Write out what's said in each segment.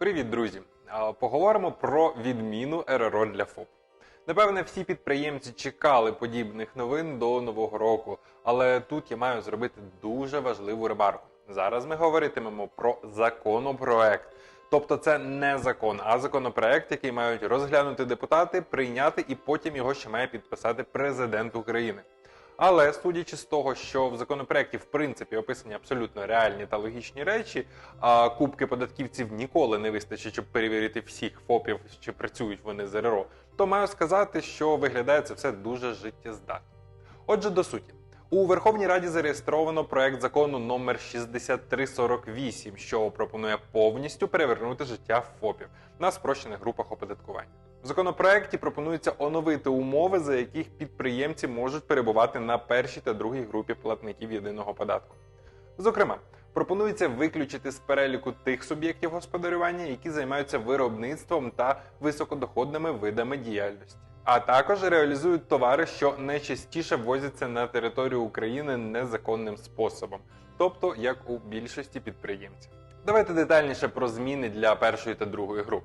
Привіт, друзі! Поговоримо про відміну РРО для ФОП. Напевне, всі підприємці чекали подібних новин до нового року, але тут я маю зробити дуже важливу ремарку. Зараз ми говоритимемо про законопроект. Тобто це не закон, а законопроект, який мають розглянути депутати, прийняти і потім його ще має підписати президент України. Але судячи з того, що в законопроекті в принципі описані абсолютно реальні та логічні речі, а кубки податківців ніколи не вистачить, щоб перевірити всіх ФОПів, чи працюють вони з РРО, то маю сказати, що виглядає це все дуже життєздатно. Отже, до суті. У Верховній Раді зареєстровано проект закону номер 6348, що пропонує повністю перевернути життя ФОПів на спрощених групах оподаткування. В законопроекті пропонується оновити умови, за яких підприємці можуть перебувати на першій та другій групі платників єдиного податку. Зокрема, пропонується виключити з переліку тих суб'єктів господарювання, які займаються виробництвом та високодоходними видами діяльності. А також реалізують товари, що найчастіше ввозяться на територію України незаконним способом, тобто як у більшості підприємців. Давайте детальніше про зміни для першої та другої груп.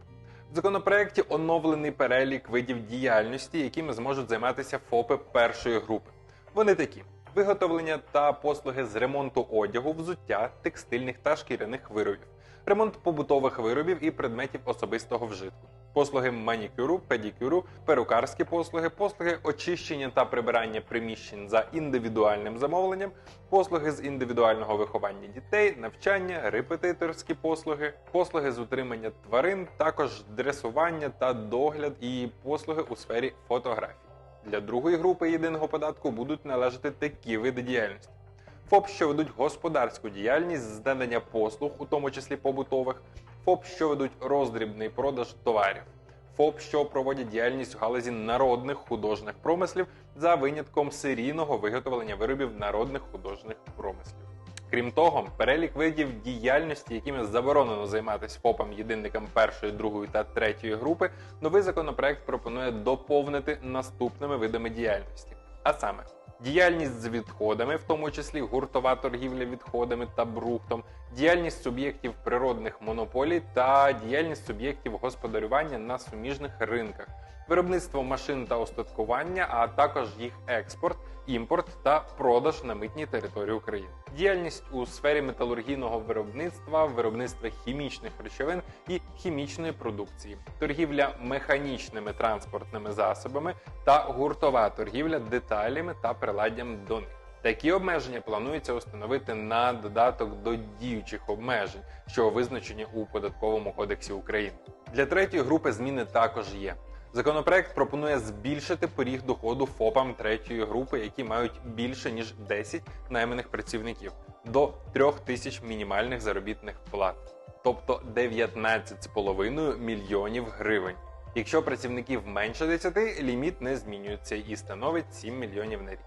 В законопроекті оновлений перелік видів діяльності, якими зможуть займатися ФОПи першої групи. Вони такі: виготовлення та послуги з ремонту одягу, взуття, текстильних та шкіряних виробів, ремонт побутових виробів і предметів особистого вжитку, послуги манікюру, педикюру, перукарські послуги, послуги очищення та прибирання приміщень за індивідуальним замовленням, послуги з індивідуального виховання дітей, навчання, репетиторські послуги, послуги з утримання тварин, також дресування та догляд і послуги у сфері фотографії. Для другої групи єдиного податку будуть належати такі види діяльності. ФОП, що ведуть господарську діяльність з надання послуг, у тому числі побутових, ФОП, що ведуть роздрібний продаж товарів, ФОП, що проводять діяльність у галузі народних художніх промислів за винятком серійного виготовлення виробів народних художніх промислів. Крім того, перелік видів діяльності, якими заборонено займатися ФОПам єдинникам першої, другої та третьої групи, новий законопроект пропонує доповнити наступними видами діяльності. А саме діяльність з відходами, в тому числі гуртова торгівля відходами та брухтом, діяльність суб'єктів природних монополій та діяльність суб'єктів господарювання на суміжних ринках, виробництво машин та устаткування, а також їх експорт, імпорт та продаж на митній території України, діяльність у сфері металургійного виробництва, виробництва хімічних речовин і хімічної продукції, торгівля механічними транспортними засобами та гуртова торгівля деталями та приладдям до них. Такі обмеження планується установити на додаток до діючих обмежень, що визначені у податковому кодексі України. Для третьої групи зміни також є. Законопроект пропонує збільшити поріг доходу ФОПам третьої групи, які мають більше ніж 10 найманих працівників, до 3 тисяч мінімальних заробітних плат, тобто 19,5 мільйонів гривень. Якщо працівників менше 10, ліміт не змінюється і становить 7 мільйонів на рік.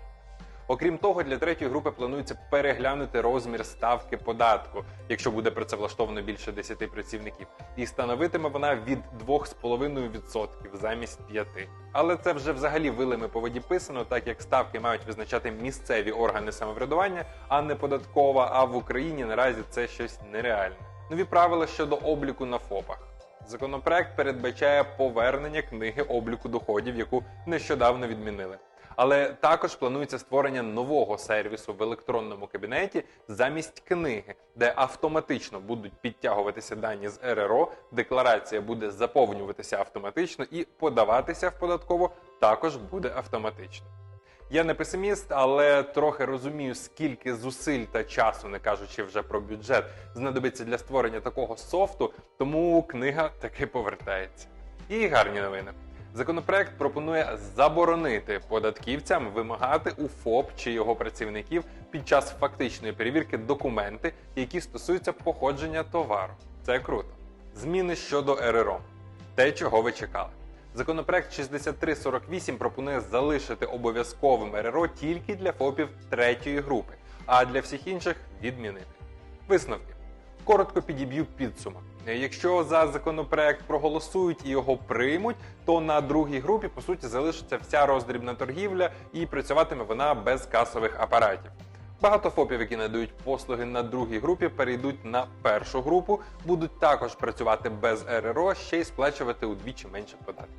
Окрім того, для третьої групи планується переглянути розмір ставки податку, якщо буде працевлаштовано більше 10 працівників, і становитиме вона від 2,5% замість 5%. Але це вже взагалі вилами по воді писано, так як ставки мають визначати місцеві органи самоврядування, а не податкова. А в Україні наразі це щось нереальне. Нові правила щодо обліку на ФОПах. Законопроект передбачає повернення книги обліку доходів, яку нещодавно відмінили. Але також планується створення нового сервісу в електронному кабінеті замість книги, де автоматично будуть підтягуватися дані з РРО, декларація буде заповнюватися автоматично і подаватися в податково також буде автоматично. Я не песиміст, але трохи розумію, скільки зусиль та часу, не кажучи вже про бюджет, знадобиться для створення такого софту, тому книга таки повертається. І гарні новини. Законопроект пропонує заборонити податківцям вимагати у ФОП чи його працівників під час фактичної перевірки документи, які стосуються походження товару. Це круто. Зміни щодо РРО. Те, чого ви чекали. Законопроект 6348 пропонує залишити обов'язковим РРО тільки для ФОПів третьої групи, а для всіх інших відмінити. Висновки. Коротко підіб'ю підсумок. Якщо за законопроект проголосують і його приймуть, то на другій групі по суті залишиться вся роздрібна торгівля і працюватиме вона без касових апаратів. Багато ФОПів, які надають послуги на другій групі, перейдуть на першу групу, будуть також працювати без РРО, ще й сплачувати удвічі менше податків.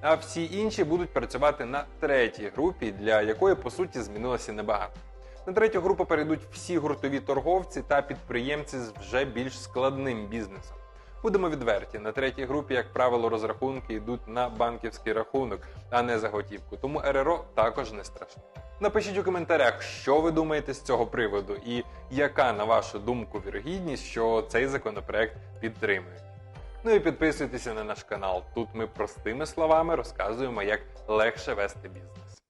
А всі інші будуть працювати на третій групі, для якої по суті змінилося небагато. На третю групу перейдуть всі гуртові торговці та підприємці з вже більш складним бізнесом. Будемо відверті, на третій групі, як правило, розрахунки йдуть на банківський рахунок, а не за готівку. Тому РРО також не страшно. Напишіть у коментарях, що ви думаєте з цього приводу, і яка, на вашу думку, вірогідність, що цей законопроект підтримують. Ну і підписуйтеся на наш канал. Тут ми простими словами розказуємо, як легше вести бізнес.